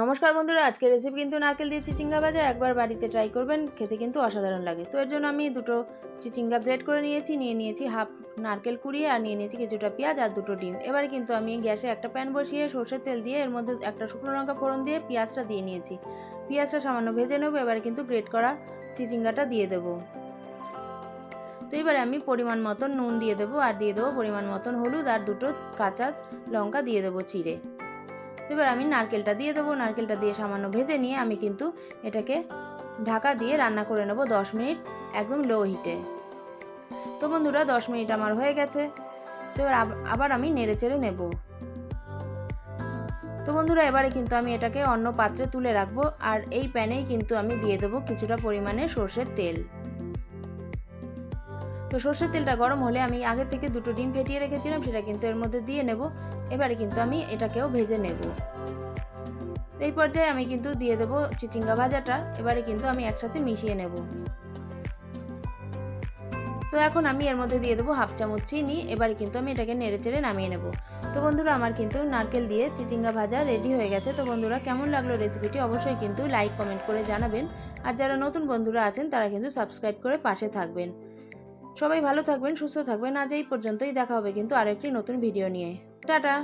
নমস্কার বন্ধুরা আজকে রেসিপি কিন্তু নারকেল দিয়ে চিচিঙ্গা ভাজা, একবার বাড়িতে ট্রাই করবেন, খেতে কিন্তু অসাধারণ লাগে। তো এর জন্য আমি দুটো চিচিঙ্গা গ্রেট করে নিয়েছি, নিয়ে নিয়েছি হাফ নারকেল কুড়িয়ে আর নিয়ে নিয়েছি কিছুটা পেঁয়াজ আর দুটো ডিম। এবার কিন্তু আমি গ্যাসে একটা প্যান বসিয়ে সর্ষের তেল দিয়ে এর মধ্যে একটা শুকনো লঙ্কা ফোড়ন দিয়ে পেঁয়াজটা দিয়ে নিয়েছি। পেঁয়াজটা সামান্য ভেজে নেব, এবারে কিন্তু গ্রেট করা চিচিঙ্গাটা দিয়ে দেবো। তো এবারে আমি পরিমাণ মতন নুন দিয়ে দেবো আর দিয়ে দেবো পরিমাণ মতন হলুদ আর দুটো কাঁচা লঙ্কা দিয়ে দেবো চিড়ে। তো এবার আমি নারকেলটা দিয়ে দেবো। নারকেলটা দিয়ে সামান্য ভেজে নিয়ে আমি কিন্তু এটাকে ঢাকা দিয়ে রান্না করে নেব দশ মিনিট একদম লো হিটে তো বন্ধুরা, দশ মিনিট আমার হয়ে গেছে। তো এবার আবার আমি নেড়ে চেড়ে নেব। তো বন্ধুরা, এবারে কিন্তু আমি এটাকে অন্য পাত্রে তুলে রাখব। আর এই প্যানেই কিন্তু আমি দিয়ে দেবো কিছুটা পরিমাণে সর্ষের তেল। তো সর্ষের তেলটা গরম হলে আমি আগে থেকে দুটো ডিম ফেটিয়ে রেখেছিলাম, সেটা কিন্তু এর মধ্যে দিয়ে নেব। এবারে কিন্তু আমি এটাকেও ভেজে নেব। এই পর্যায়ে আমি কিন্তু দিয়ে দেবো চিচিঙ্গা ভাজাটা। এবারে কিন্তু আমি একসাথে মিশিয়ে নেব। তো এখন আমি এর মধ্যে দিয়ে দেবো হাফ চামচ চিনি। এবারে কিন্তু আমি এটাকে নেড়ে চেড়ে নামিয়ে নেব। তো বন্ধুরা, আমার কিন্তু নারকেল দিয়ে চিচিঙ্গা ভাজা রেডি হয়ে গেছে। তো বন্ধুরা, কেমন লাগল রেসিপিটি অবশ্যই কিন্তু লাইক, কমেন্ট করে জানাবেন। আর যারা নতুন বন্ধুরা আছেন, তারা কিন্তু সাবস্ক্রাইব করে পাশে থাকবেন। সবাই ভালো থাকবেন, সুস্থ থাকবেন। আজ এই পর্যন্তই, দেখা হবে কিন্তু আরেকটি নতুন ভিডিও নিয়ে। টাটা!